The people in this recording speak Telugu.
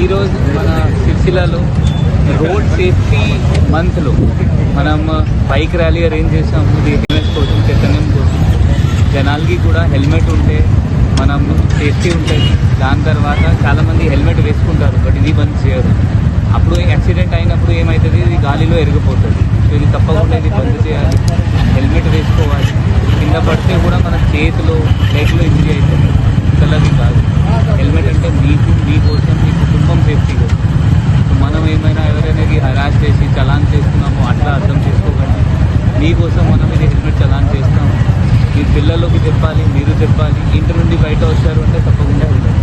ఈరోజు మన సిరిసిల్లాలో రోడ్ సేఫ్టీ మంత్లో మనం బైక్ ర్యాలీ అరేంజ్ చేసాము ఇది హెల్మెట్ కోసం చైతన్యం కోసం. జనాలకి కూడా హెల్మెట్ ఉంటే మనం సేఫ్టీ ఉంటుంది దాని తర్వాత చాలామంది హెల్మెట్ వేసుకుంటారు బట్ ఇది బంద్ చేయరు అప్పుడు యాక్సిడెంట్ అయినప్పుడు ఏమవుతుంది ఇది గాలిలో ఎరిగిపోతుంది. సో ఇది తప్పకుండా ఇది బంద్ చేయాలి. హెల్మెట్ వేసుకోవాలి. కింద పడితే కూడా మన చేతిలో లెగ్లో ఇంజరీ అవుతుంది ఇతరులకి కాదు. చలాన్ చేస్తున్నాము అట్లా అర్థం చేసుకోకండి. మీకోసం మనం ఇది హెల్మెట్ చలాన్ చేస్తాము. మీ పిల్లలకి చెప్పాలి మీరు చెప్పాలి ఇంటి నుండి బయట వచ్చారు అంటే తప్పకుండా వెళ్ళాలి